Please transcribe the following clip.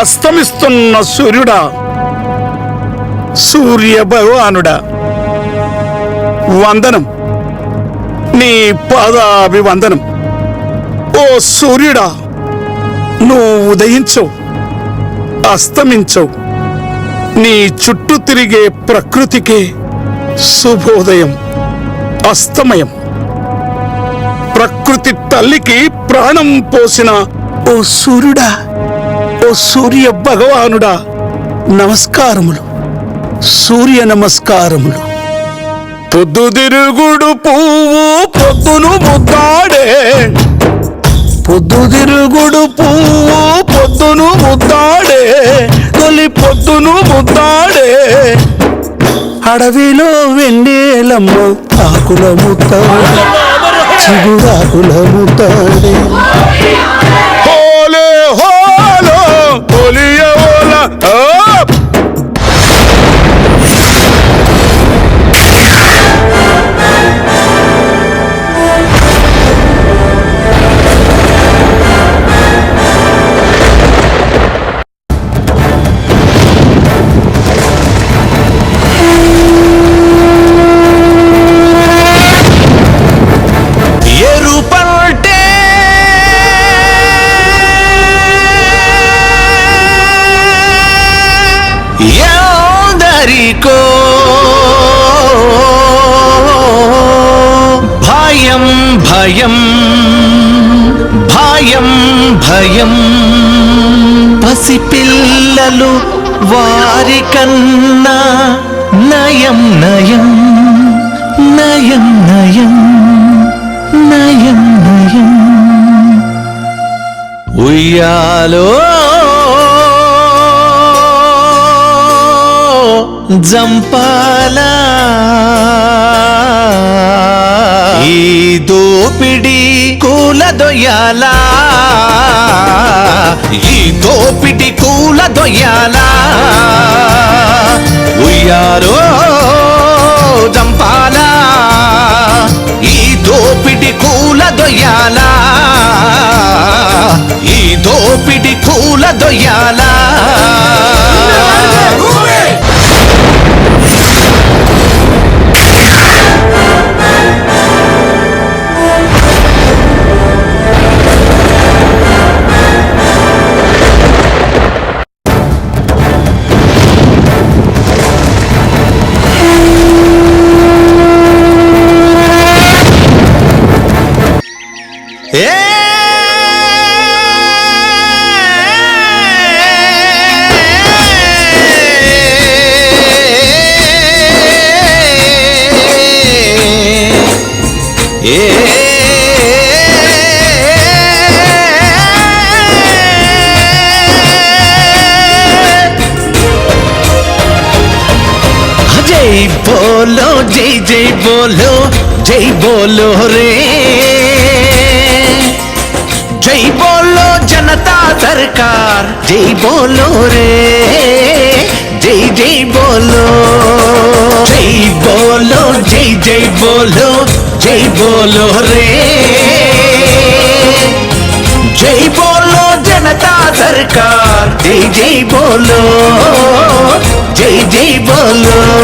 అస్తమిస్తున్న సూర్యుడా సూర్య భగవానుడా వందనం. నీ పాదాభివందనం. ఓ సూర్యుడా నువ్వు ఉదయించవు అస్తమించవు నీ చుట్టూ తిరిగే ప్రకృతికే శుభోదయం అస్తమయం. ప్రకృతి తల్లికి ప్రాణం పోసిన ఓ సూర్యుడా. ఓ సూర్య భగవానుడా నమస్కారములు. సూర్య నమస్కారములు. పొద్దుదిరుగుడు పువ్వు పొద్దును ముద్దాడే. పొద్దుదిరుగుడు పువ్వు పొద్దును ముద్దాడే. తొలి పొద్దును ముద్దాడే. అడవిలో వెండేలమ్మ ఆకుల ముత్తాడే చిగురాకుల ముత్తాడే భయం భయం భయం భయం. పసిపిల్లలు వారి కన్నా నయం నయం నయం నయం నయం నయం. ఉయ్యాలో జంపాలా ఈ దోపిడి కూలదొయ్యాలా? ఈ దోపిడి కూలదొయ్యాలా? ఉయ్యారో జై బోలో జై జై బోలో జై బోలో రే జై బోలో జనతా సర్కార్ జై బోలో రే బోలో రే. జై బోలో జనతా సర్కార్. జై జై బోలో. జై జై బోలో. హే